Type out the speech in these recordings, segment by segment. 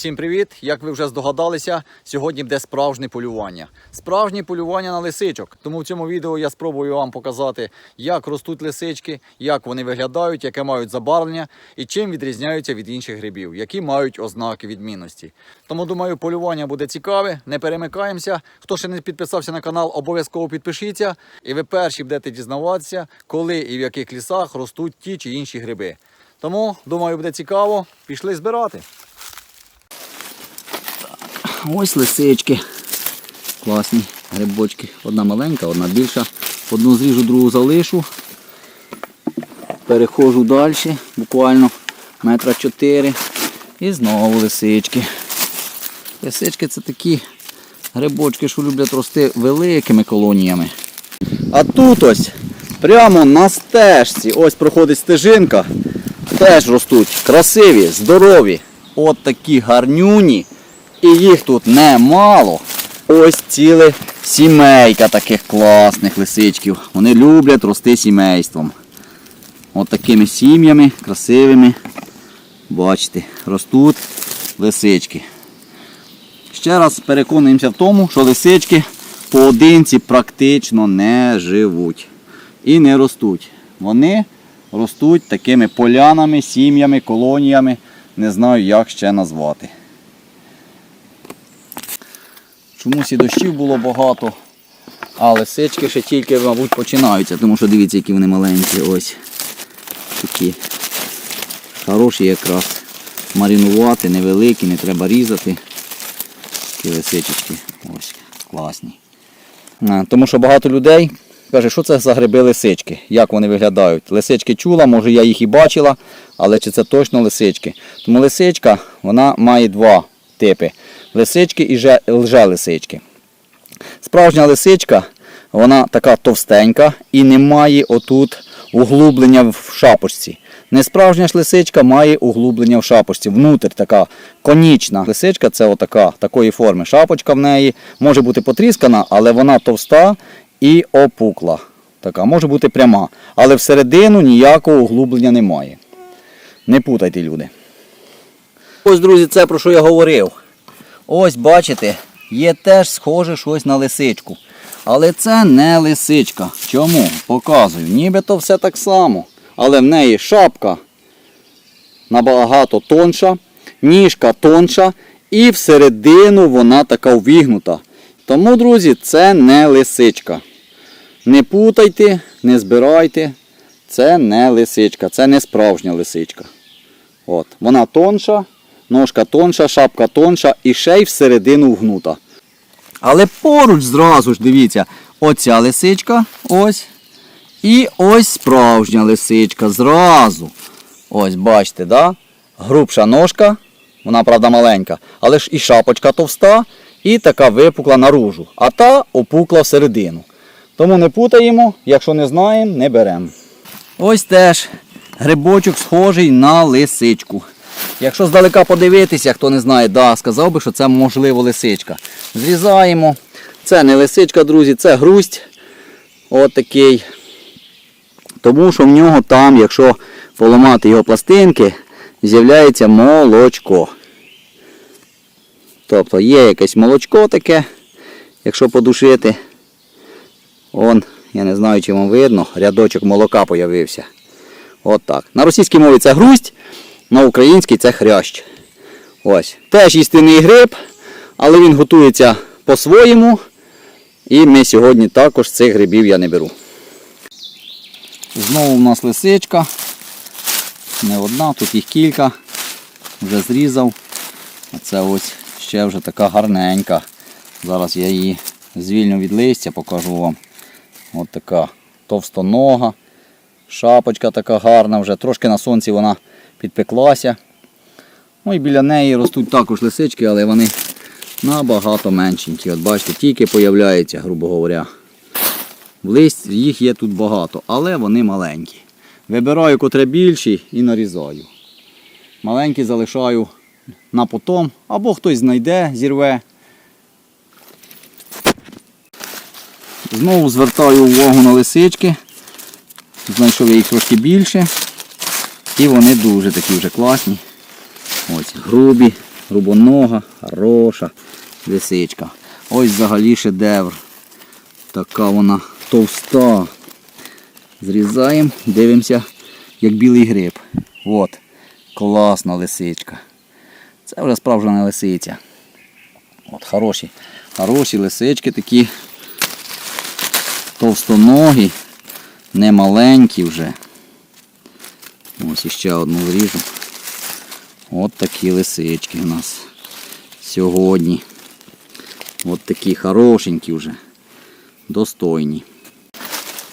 Всім привіт! Як ви вже здогадалися, сьогодні буде справжнє полювання. Справжнє полювання на лисичок. Тому в цьому відео я спробую вам показати, як ростуть лисички, як вони виглядають, яке мають забарвлення і чим відрізняються від інших грибів, які мають ознаки відмінності. Тому думаю, полювання буде цікаве. Не перемикаємося. Хто ще не підписався на канал, обов'язково підпишіться. І ви перші будете дізнаватися, коли і в яких лісах ростуть ті чи інші гриби. Тому, думаю, буде цікаво. Пішли збирати. Ось лисички. Класні грибочки. Одна маленька, одна більша. Одну зріжу, другу залишу. Переходжу далі, буквально метра чотири. І знову лисички. Лисички це такі грибочки, що люблять рости великими колоніями. А тут ось, прямо на стежці, ось проходить стежинка, теж ростуть красиві, здорові. От такі гарнюні. І їх тут немало. Ось ціле сімейка таких класних лисичків. Вони люблять рости сімейством. От такими сім'ями, красивими. Бачите, ростуть лисички. Ще раз переконуємося в тому, що лисички поодинці практично не живуть і не ростуть. Вони ростуть такими полянами, сім'ями, колоніями, не знаю, як ще назвати. Чомусь і дощів було багато, а лисички ще тільки, мабуть, починаються, тому що дивіться, які вони маленькі. Ось такі. Хороші якраз. Маринувати, невеликі, не треба різати. Такі лисичечки. Ось, класні. Тому що багато людей каже, що це за гриби лисички, як вони виглядають. Лисички чула, може я їх і бачила, але чи це точно лисички. Тому лисичка вона має два типи: лисички і же- лже-лисички. Справжня лисичка, вона така товстенька і не має отут углублення в шапочці. Несправжня ж лисичка має углублення в шапочці. Внутрь така конічна лисичка це отака, такої форми. Шапочка в неї може бути потріскана, але вона товста і опукла. Така, може бути пряма. Але всередину ніякого углублення немає. Не путайте, люди. Ось, друзі, це про що я говорив. Ось, бачите, є теж схоже щось на лисичку. Але це не лисичка. Чому? Показую. Нібито все так само. Але в неї шапка набагато тонша, ніжка тонша і всередину вона така увігнута. Тому, друзі, це не лисичка. Не путайте, не збирайте. Це не лисичка, це не справжня лисичка. От. Вона тонша, ножка тонша, шапка тонша і ще й всередину вгнута. Але поруч зразу ж, дивіться, оця лисичка, ось. І ось справжня лисичка зразу. Ось, бачите, да? грубша ножка, вона, правда, маленька, але ж і шапочка товста, і така випукла наружу. А та опукла всередину. Тому не путаємо, якщо не знаємо, не беремо. Ось теж грибочок схожий на лисичку. Якщо здалека подивитися, хто не знає, да, сказав би, що це можливо лисичка. Зрізаємо. Це не лисичка, друзі, це грусть. От такий. Тому що в нього там, якщо поламати його пластинки, з'являється молочко. Тобто є якесь молочко таке, якщо подушити. Он, я не знаю, чи вам видно, рядочок молока появився. От так. На російській мові це грусть, на українській це хрящ. Ось. Теж істинний гриб, але він готується по-своєму. І ми сьогодні також цих грибів я не беру. Знову в нас лисичка. Не одна, тут їх кілька. Вже зрізав. А це ось ще вже така гарненька. Зараз я її звільню від листя, покажу вам. Ось така товстонога. Шапочка така гарна вже. Трошки на сонці вона підпеклася. Ну і біля неї ростуть також лисички, але вони набагато меншенькі. От бачите, тільки появляються, грубо говоря. В листі їх є тут багато, але вони маленькі. Вибираю котре більші і нарізаю. Маленькі залишаю на потом, або хтось знайде, зірве. Знову звертаю увагу на лисички. Знайшов я їх трошки більше. І вони дуже такі вже класні. Ось, грубі, грубонога, хороша лисичка. Ось взагалі шедевр. Така вона товста. Зрізаємо, дивимося, як білий гриб. От, класна лисичка. Це вже справжня лисиця. От, хороші, хороші лисички такі. Товстоногі, не маленькі вже. Ось іще одну зріжу. От такі лисички у нас сьогодні. От такі хорошенькі вже. Достойні.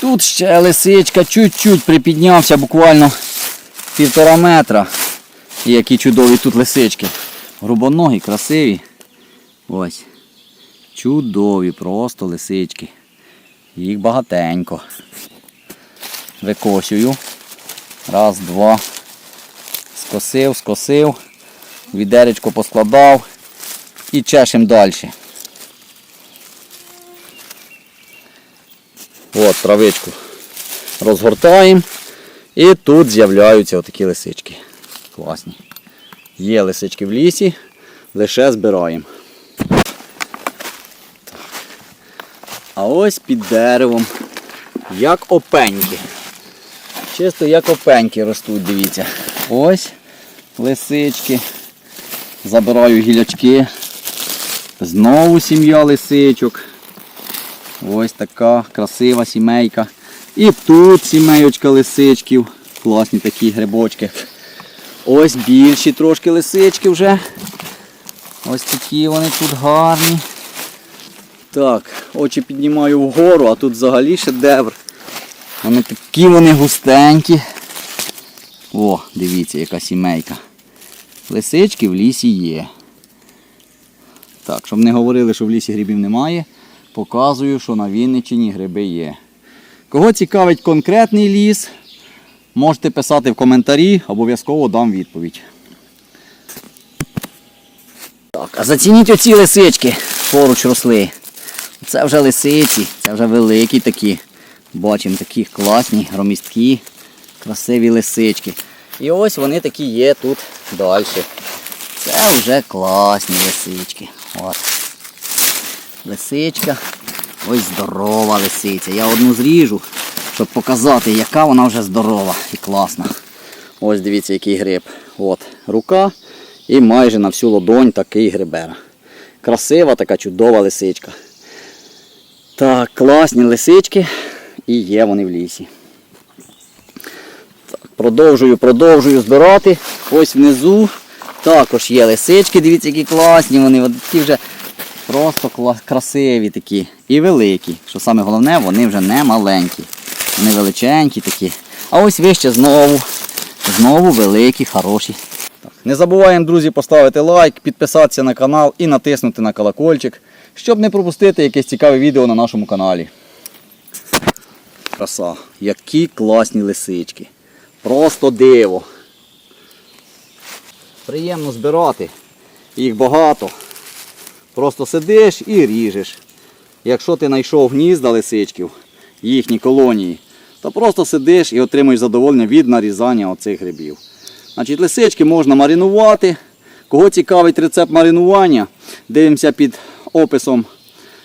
Тут ще лисичка чуть-чуть припіднявся, буквально півтора метра. І які чудові тут лисички. Грубоногі, красиві. Ось. Чудові просто лисички. Їх багатенько. Викосюю. Раз, два. Скосив, скосив. Відеречко поскладав. І чешем далі. От, травичку розгортаємо. І тут з'являються отакі лисички. Класні. Є лисички в лісі, лише збираємо. А ось під деревом, як опеньки. Чисто як опеньки ростуть, дивіться. Ось лисички. Забираю гілячки. Знову сім'я лисичок. Ось така красива сімейка. І тут сімейочка лисичків. Класні такі грибочки. Ось більші трошки лисички вже. Ось такі вони тут гарні. Так, очі піднімаю вгору, а тут взагалі шедевр. Вони такі вони густенькі. О, дивіться, яка сімейка. Лисички в лісі є. Так, щоб не говорили, що в лісі грибів немає, показую, що на Вінниччині гриби є. Кого цікавить конкретний ліс, можете писати в коментарі, обов'язково дам відповідь. Так, а зацініть оці лисички поруч росли. Це вже лисиці, це вже великі такі. Бачимо такі класні, громісткі, красиві лисички. І ось вони такі є тут далі. Це вже класні лисички. От. Лисичка. Ось здорова лисиця. Я одну зріжу, щоб показати, яка вона вже здорова і класна. Ось дивіться, який гриб. От, рука і майже на всю ладонь такий грибера. Красива така чудова лисичка. Так, класні лисички і є вони в лісі. Продовжую, продовжую збирати. Ось внизу також є лисички, дивіться, які класні вони. Такі вже просто красиві такі і великі. Що саме головне, вони вже не маленькі. Вони величенькі такі. А ось вище знову. Знову великі, хороші. Так. Не забуваємо, друзі, поставити лайк, підписатися на канал і натиснути на колокольчик, щоб не пропустити якесь цікаве відео на нашому каналі. Краса, які класні лисички. Просто диво. Приємно збирати. Їх багато. Просто сидиш і ріжеш. Якщо ти знайшов гнізда лисичків, їхні колонії, то просто сидиш і отримуєш задоволення від нарізання оцих грибів. Значить, лисички можна маринувати. Кого цікавить рецепт маринування, дивимося під описом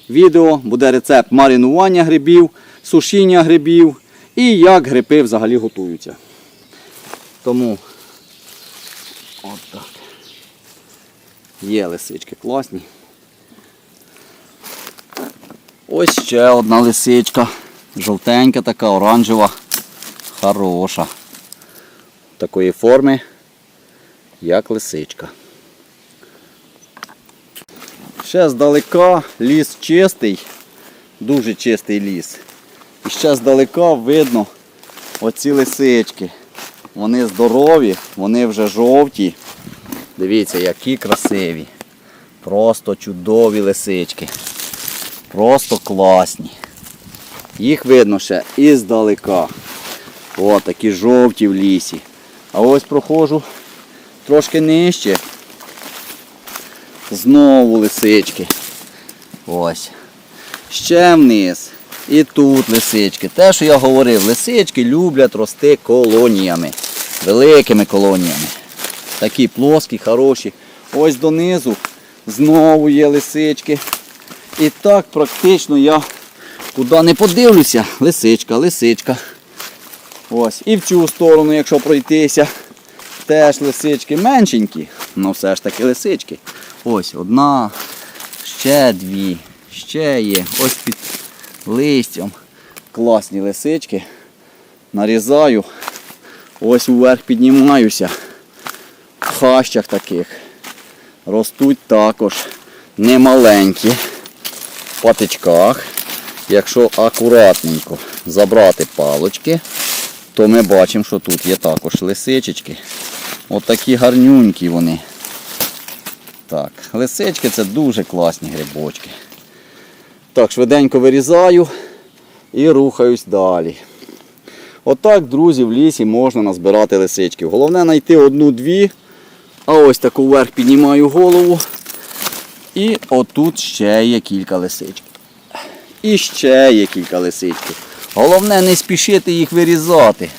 відео. Буде рецепт маринування грибів, сушіння грибів і як гриби взагалі готуються. Тому от так. Є лисички класні. Ось ще одна лисичка. Жовтенька така, оранжева, хороша. Такої форми, як лисичка. Ще здалека ліс чистий, дуже чистий ліс. І ще здалека видно оці лисички. Вони здорові, вони вже жовті. Дивіться, які красиві. Просто чудові лисички. Просто класні. Їх видно ще і здалека. О, такі жовті в лісі. А ось проходжу трошки нижче. Знову лисички. Ось. Ще вниз. І тут лисички. Те, що я говорив, лисички люблять рости колоніями. Великими колоніями. Такі плоскі, хороші. ось донизу знову є лисички. І так практично я куди не подивлюся, лисичка, лисичка. Ось. І в цю сторону, якщо пройтися, теж лисички меншенькі, але все ж таки лисички. Ось одна, ще дві, ще є. Ось під листям. Класні лисички. Нарізаю. Ось вверх піднімаюся. В хащах таких. Ростуть також немаленькі. В патичках. Якщо акуратненько забрати палочки, то ми бачимо, що тут є також лисичечки. Отакі гарнюнькі вони. Так, лисички це дуже класні грибочки. Так, швиденько вирізаю і рухаюсь далі. Отак, друзі, в лісі можна назбирати лисички. Головне знайти одну-дві. А ось таку вверх піднімаю голову. І отут ще є кілька лисичок. І ще є кілька лисичків. Головне не спішити їх вирізати.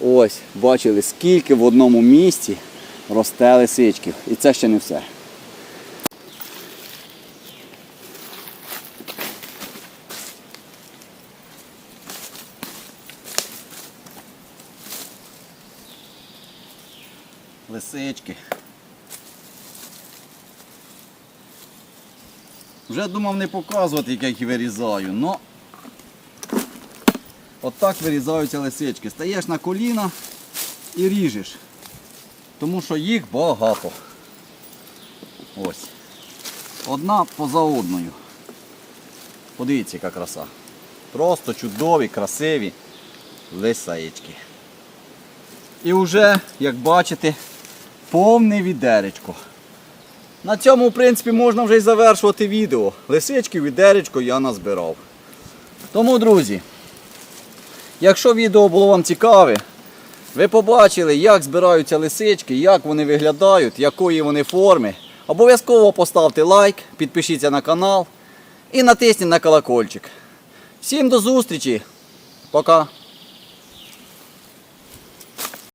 Ось, бачили, скільки в одному місці росте лисичків. І це ще не все. Лисички. Вже думав не показувати, як я їх вирізаю, но отак вирізаються лисички. Стаєш на коліна і ріжеш. Тому що їх багато. Ось. Одна поза одною. Подивіться, яка краса. Просто чудові, красиві лисаєчки. І вже, як бачите, повне відеречко. На цьому, в принципі, можна вже й завершувати відео. Лисички, відеречко я назбирав. Тому, друзі, якщо відео було вам цікаве, ви побачили, як збираються лисички, як вони виглядають, якої вони форми. Обов'язково поставте лайк, підпишіться на канал і натисніть на колокольчик. Всім до зустрічі. Пока.